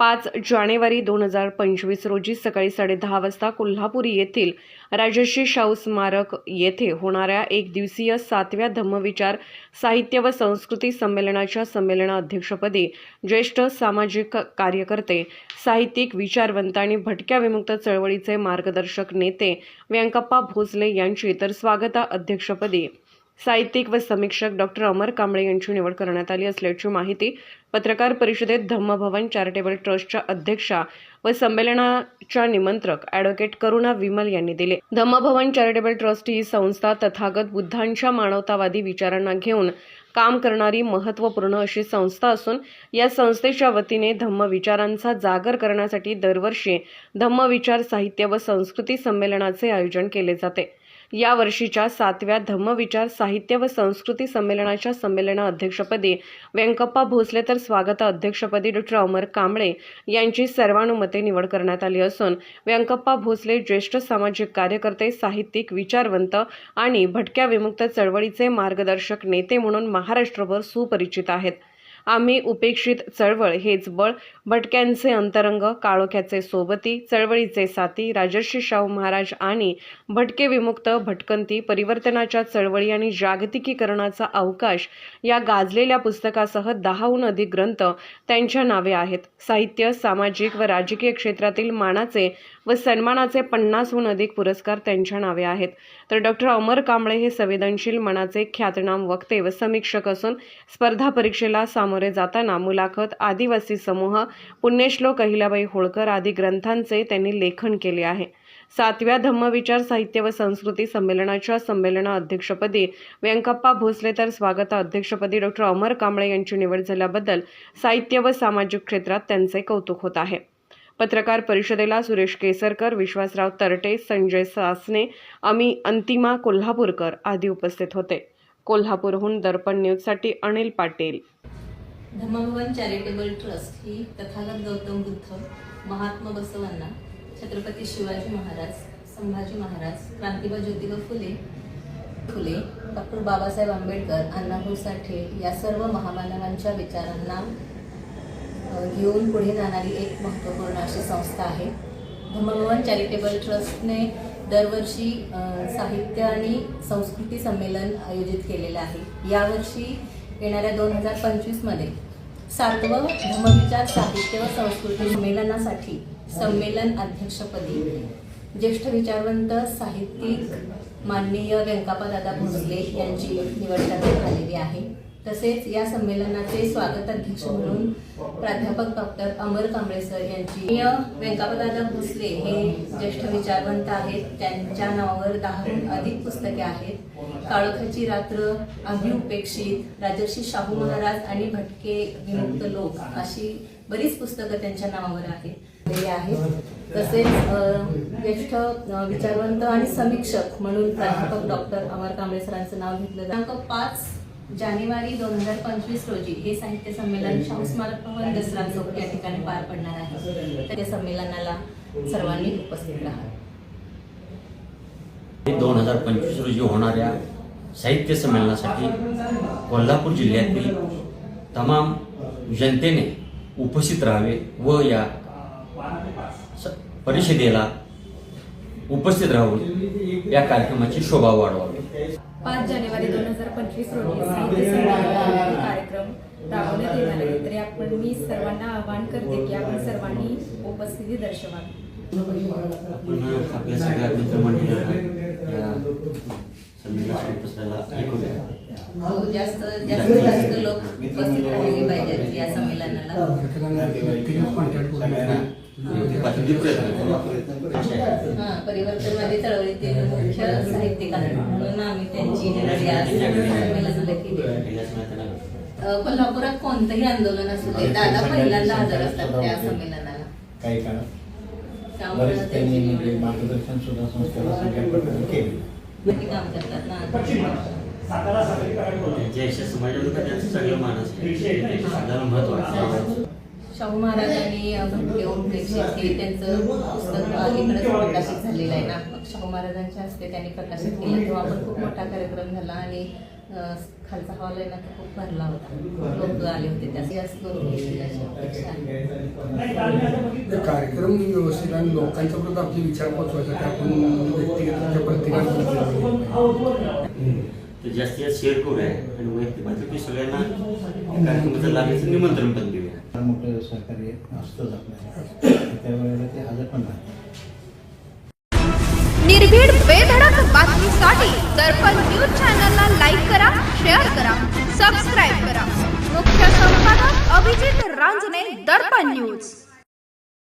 पाच जानेवारी दोन हजार पंचवीस रोजी सकाळी साडेदहा वाजता कोल्हापूर येथील राजर्षी शाहू स्मारक येथे होणाऱ्या एक दिवसीय सातव्या धम्मविचार साहित्य व संस्कृती संमेलनाच्या संमेलनाध्यक्षपदी ज्येष्ठ सामाजिक कार्यकर्ते साहित्यिक विचारवंत आणि भटक्या विमुक्त चळवळीचे मार्गदर्शक नेते व्यंकप्पा भोसले यांची तर स्वागता अध्यक्षपदी साहित्यिक व समीक्षक डॉक्टर अमर कांबळे यांची निवड करण्यात आली असल्याची माहिती पत्रकार परिषदेत धम्मभवन चॅरिटेबल ट्रस्टच्या अध्यक्षा व संमेलनाच्या निमंत्रक ॲडव्होकेट करुणा विमल यांनी दिले. धम्मभवन चॅरिटेबल ट्रस्ट ही संस्था तथागत बुद्धांच्या मानवतावादी विचारांना घेऊन काम करणारी महत्त्वपूर्ण अशी संस्था असून या संस्थेच्या वतीने धम्म विचारांचा जागर करण्यासाठी दरवर्षी धम्म विचार साहित्य व संस्कृती संमेलनाचे आयोजन केले जाते. या वर्षीच्या सातव्या धम्मविचार साहित्य व संस्कृती संमेलनाच्या संमेलना अध्यक्षपदी व्यंकप्पा भोसले तर स्वागत अध्यक्षपदी डॉक्टर अमर कांबळे यांची सर्वानुमते निवड करण्यात आली असून व्यंकप्पा भोसले ज्येष्ठ सामाजिक कार्यकर्ते साहित्यिक विचारवंत आणि भटक्या विमुक्त चळवळीचे मार्गदर्शक नेते म्हणून महाराष्ट्रभर सुपरिचित आहेत. आम्ही उपेक्षित चळवळ हेच बळ भटक्यांचे अंतरंग काळोख्याचे सोबती चळवळीचे साथी राजर्षी शाहू महाराज आणि भटके विमुक्त भटकंती परिवर्तनाच्या चळवळी आणि जागतिकीकरणाचा अवकाश या गाजलेल्या पुस्तकासह दहाहून अधिक ग्रंथ त्यांच्या नावे आहेत. साहित्य सामाजिक व राजकीय क्षेत्रातील मानाचे व सन्मानाचे पन्नासहून अधिक पुरस्कार त्यांच्या नावे आहेत. तर डॉक्टर अमर कांबळे हे संवेदनशील मनाचे ख्यातनाम वक्ते व समीक्षक असून स्पर्धा परीक्षेला सामोरे जाताना मुलाखत आदिवासी समूह पुण्यश्लोक अहिल्याबाई होळकर आदी ग्रंथांचे त्यांनी लेखन केले आहे. सातव्या धम्मविचार साहित्य व संस्कृती संमेलनाच्या संमेलना अध्यक्षपदी व्यंकप्पा भोसले तर स्वागत अध्यक्षपदी डॉक्टर अमर कांबळे यांची निवड झाल्याबद्दल साहित्य व सामाजिक क्षेत्रात त्यांचे कौतुक होत आहे. पत्रकार परिषदेला सुरेश केसरकर विश्वासराव तरटे संजय सासने अमी अंतिमा कोल्हापूरकर आदी उपस्थित होते. कोल्हापूरहून दर्पण न्यूजसाठी अनिल पाटील. धम्मभवन चॅरिटेबल ट्रस्ट ही तथागत गौतम बुद्ध महात्मा बसवांना छत्रपती शिवाजी महाराज संभाजी महाराज क्रांतिबा ज्योतिबा फुले फुले डॉक्टर बाबासाहेब आंबेडकर अण्णाभाऊ साठे या सर्व महामानवांच्या विचारांना घेऊन पुढे जाणारी एक महत्त्वपूर्ण अशी संस्था आहे. धम्मभवन चॅरिटेबल ट्रस्टने दरवर्षी साहित्य आणि संस्कृती संमेलन आयोजित केलेलं आहे. यावर्षी येणाऱ्या दोन हजार पंचवीसमध्ये सातवं धर्मविचार साहित्य व संस्कृती संमेलनासाठी संमेलन अध्यक्षपदी ज्येष्ठ विचारवंत साहित्यिक माननीय व्यंकापादादा भोसले यांची निवड करण्यात आलेली आहे. तसेच या संमेलनाचे स्वागत अध्यक्ष म्हणून प्राध्यापक डॉक्टर अमर कांबळे सर यांची. माननीय व्यंकापदादा भोसले हे ज्येष्ठ विचारवंत आहेत. त्यांच्या नावावर दहाहून अधिक पुस्तके आहेत. काळोखाची रात्र आम्ही उपेक्षित राजर्षी शाहू महाराज आणि भटके विमुक्त लोक अशी बरीच पुस्तकं त्यांच्या नावावर आहेत. आहेत. तसेच ज्येष्ठ विचारवंत आणि समीक्षक म्हणून प्राध्यापक डॉक्टर अमर कांबळे सरांचं नाव घेतलं जातं. पाच जानेवारी दोन हजार पंचवीस रोजी हे साहित्य संमेलन शाहू स्मारक भवन दसरा चौक या ठिकाणी पार पडणार आहे. तर त्या संमेलनाला सर्वांनी उपस्थित राहा. दोन हजार पंचवीस रोजी होणाऱ्या साहित्य संमेलनासाठी कोल्हापूर जिल्ह्यातील तमाम जनतेने उपस्थित राहावे व या परिषदेला उपस्थित राहून या कार्यक्रमाची शोभा वाढवावी. पाच जानेवारी दोन हजार पंचवीस रोजी साहित्य संमेलनाचा कार्यक्रम राबवण्यात येणार आहे. तरी आपण मी सर्वांना आवाहन करते की आपण सर्वांनी उपस्थिती दर्शवावी. आपण आपल्या सगळ्या उपस्थितीला हे करूया जास्त जास्त जास्त लोक उपस्थित राहिले पाहिजेत या संमेलनाला. पाठिंबा प्रयत्न करू. अशा आहे. हा परिवर्तनवादी चळवळीतील मुख्य साहित्यकार म्हणून आम्ही त्यांची कोल्हापुरात कोणतंही आंदोलन असू दे दादा पहिल्यांदा हजर असतात त्या संमेलनाला. काही त्यामुळे त्यांनी म्हणजे मार्गदर्शन सुद्धा संस्थेला केले. काम करतात ना. त्यांच्या यशा समाजामध्ये त्यांचं सगळं मान असते. सगळ्याला महत्त्व शाहू महाराजांनी भटके उपेक्षित हे त्यांचं पुस्तक अलीकडेच प्रकाशित झालेलं आहे ना. शाहू महाराजांच्या हस्ते त्यांनी प्रकाशित केलं. तेव्हा पण खूप मोठा कार्यक्रम झाला आणि खालचा हॉल आहे ना तो खूप भरला होता. लोक आले होते त्यासाठी. जास्त करून येतील अशी अपेक्षा. आहे ते कार्यक्रम व्यवस्थित आणि लोकांच्यापर्यंत आपले विचार पोचवायचे ते आपण व्यक्तिगत प्रत्येकाला तर जास्तीत जास्त शेअर करूया आणि वैयक्तिक पातळीवर सगळ्यांना कार्यक्रमाचा निमंत्रण पण देऊया फार मोठं सहकार्य असतंच आपल्याला त्यावेळेला ते हजर पण राहतात निर्भीड बेधडक बातमीसाठी दर्पण न्यूज चॅनलला लाईक करा शेअर करा सबस्क्राईब करा. मुख्य संपादक अभिजित रांजणे दर्पण न्यूज.